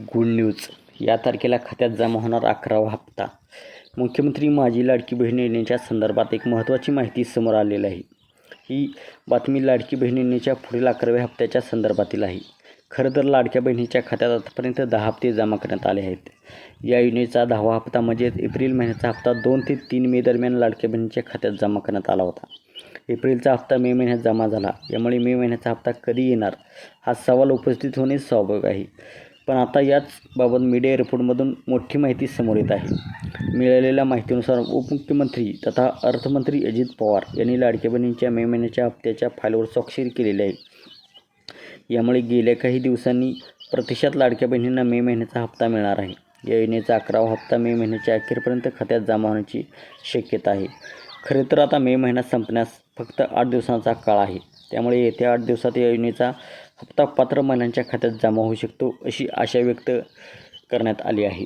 Good news. या तारखेला खात्यात जमा होणार अकरावा हप्ता. मुख्यमंत्री माझी लाडकी बहीण योजनेच्या संदर्भात एक महत्त्वाची माहिती समोर आलेली आहे. ही बातमी लाडकी बहीण योजनेच्या पुढील अकराव्या हप्त्याच्या संदर्भातील आहे. खरं तर लाडक्या बहिणीच्या खात्यात आतापर्यंत दहा हप्ते जमा करण्यात आले आहेत. या योजनेचा दहावा हप्ता म्हणजेच एप्रिल महिन्याचा हप्ता दोन ते तीन मे दरम्यान लाडक्या बहिणीच्या खात्यात जमा करण्यात आला होता. एप्रिलचा हप्ता मे महिन्यात जमा झाला. यामुळे मे महिन्याचा हप्ता कधी येणार? हा सवाल उपस्थित होणे स्वाभाविक आहे. पण आता याच बाबत मीडिया रिपोर्टमधून मोठी माहिती समोर येत आहे. मिळालेल्या माहितीनुसार उपमुख्यमंत्री तथा अर्थमंत्री अजित पवार यांनी लाडक्या बहिणींच्या मे महिन्याच्या हप्त्याच्या फाईलवर स्वाक्षरी केलेली आहे. यामुळे गेल्या काही दिवसांनी प्रतिशत लाडक्या बहिणींना मे महिन्याचा हप्ता मिळणार आहे. या योजनेचा अकरावा हप्ता मे महिन्याच्या अखेरपर्यंत खात्यात जमा होण्याची शक्यता आहे. खरे तर आता मे महिना संपण्यास फक्त आठ दिवसांचा काळ आहे. त्यामुळे येत्या आठ दिवसात या योजनेचा हप्ता पात्र महिलांच्या खात्यात जमा होऊ शकतो अशी आशा व्यक्त करण्यात आली आहे.